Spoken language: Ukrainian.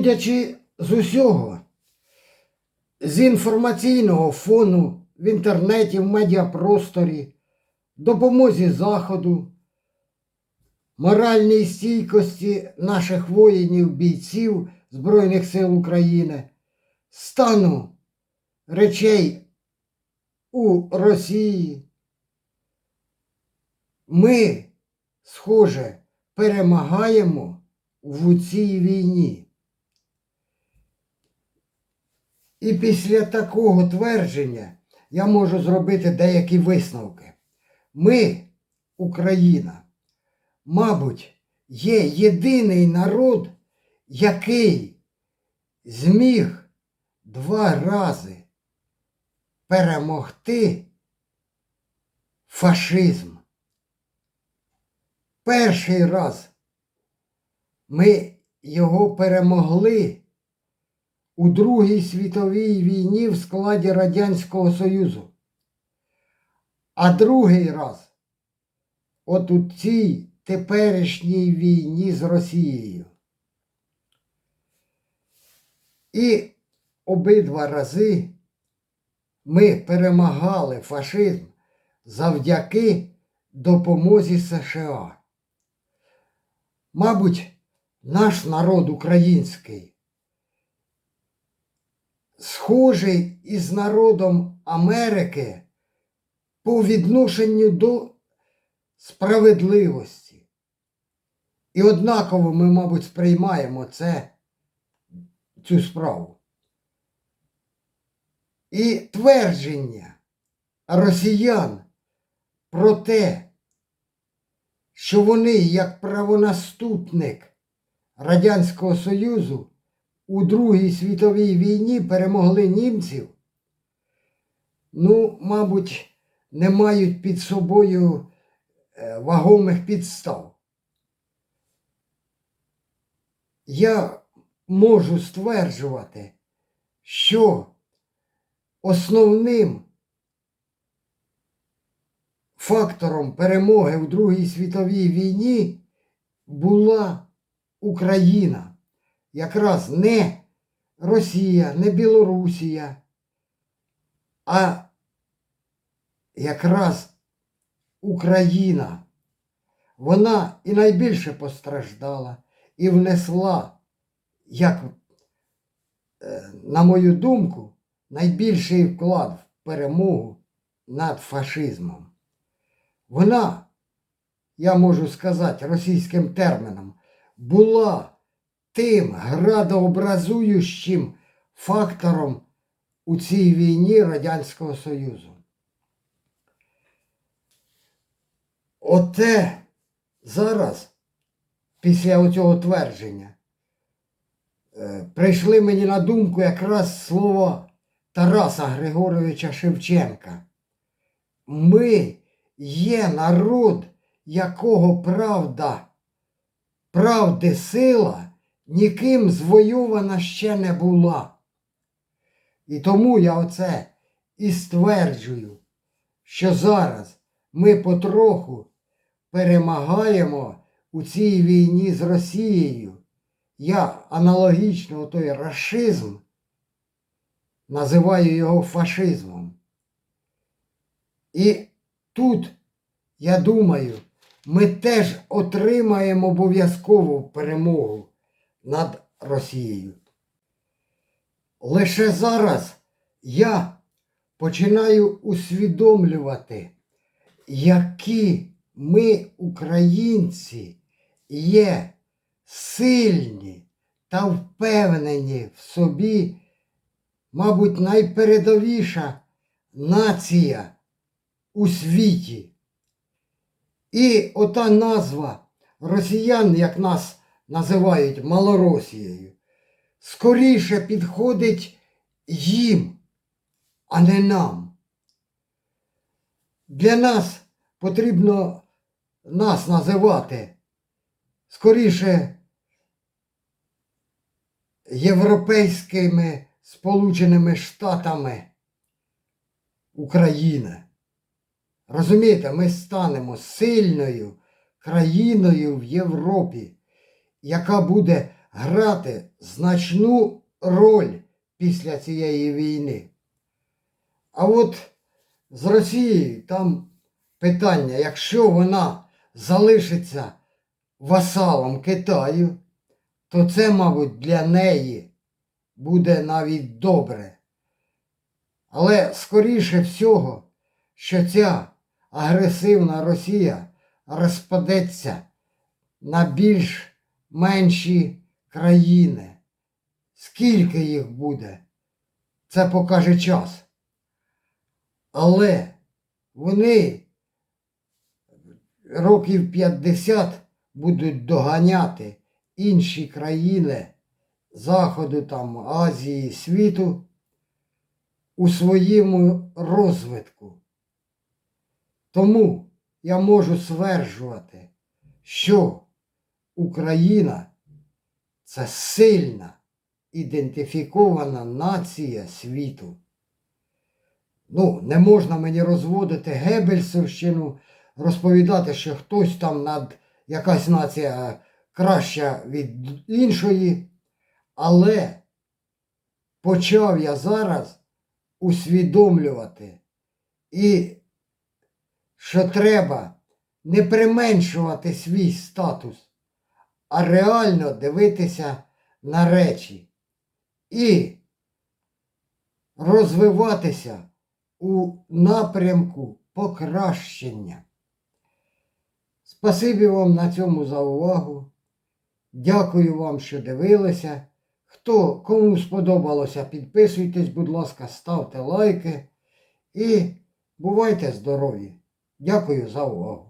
Судячи з усього, з інформаційного фону в інтернеті, в медіапросторі, допомозі Заходу, моральній стійкості наших воїнів, бійців Збройних сил України, стану речей у Росії, ми, схоже, перемагаємо в цій війні. І після такого твердження я можу зробити деякі висновки. Ми, Україна, мабуть, є єдиний народ, який зміг два рази перемогти фашизм. Перший раз ми його перемогли у Другій світовій війні в складі Радянського Союзу. А другий раз от у цій теперішній війні з Росією. І обидва рази ми перемагали фашизм завдяки допомозі США. Мабуть, наш народ український схожий із народом Америки по відношенню до справедливості. І однаково ми, мабуть, сприймаємо це, цю справу. І твердження росіян про те, що вони, як правонаступник Радянського Союзу, у Другій світовій війні перемогли німців, ну, мабуть, не мають під собою е, вагомих підстав. Я можу стверджувати, що основним фактором перемоги в Другій світовій війні була Україна. Якраз не Росія, не Білорусія, а якраз Україна. Вона і найбільше постраждала і внесла, як, е, на мою думку, найбільший вклад в перемогу над фашизмом. Вона, я можу сказати російським терміном, була тим градообразуючим фактором у цій війні Радянського Союзу. Оте зараз, після цього твердження, е, прийшли мені на думку якраз слова Тараса Григоровича Шевченка. Ми є народ, якого правда, правди сила ніким звойована ще не була. І тому я оце і стверджую, що зараз ми потроху перемагаємо у цій війні з Росією. Я аналогічно той рашизм називаю його фашизмом. І тут, я думаю, ми теж отримаємо обов'язкову перемогу над Росією. Лише зараз я починаю усвідомлювати, які ми, українці, є сильні та впевнені в собі, мабуть, найпередовіша нація у світі. І ота назва росіян, як нас називають Малоросією, скоріше підходить їм, а не нам. Для нас потрібно нас називати скоріше Європейськими Сполученими Штатами України. Розумієте, ми станемо сильною країною в Європі, яка буде грати значну роль після цієї війни. А от з Росією там питання, якщо вона залишиться васалом Китаю, то це, мабуть, для неї буде навіть добре. Але скоріше всього, що ця агресивна Росія розпадеться на більш менші країни. Скільки їх буде, це покаже час. Але вони років 50 будуть доганяти інші країни Заходу, там, Азії, світу у своєму розвитку. Тому я можу стверджувати, що Україна це сильна ідентифікована нація світу. Ну, не можна мені розводити Геббельсовщину, розповідати, що хтось там над якась нація краща від іншої. Але почав я зараз усвідомлювати і що треба не применшувати свій статус, а реально дивитися на речі і розвиватися у напрямку покращення. Спасибі вам на цьому за увагу. Дякую вам, що дивилися. Хто кому сподобалося, підписуйтесь, будь ласка, ставте лайки і бувайте здорові! Дякую за увагу!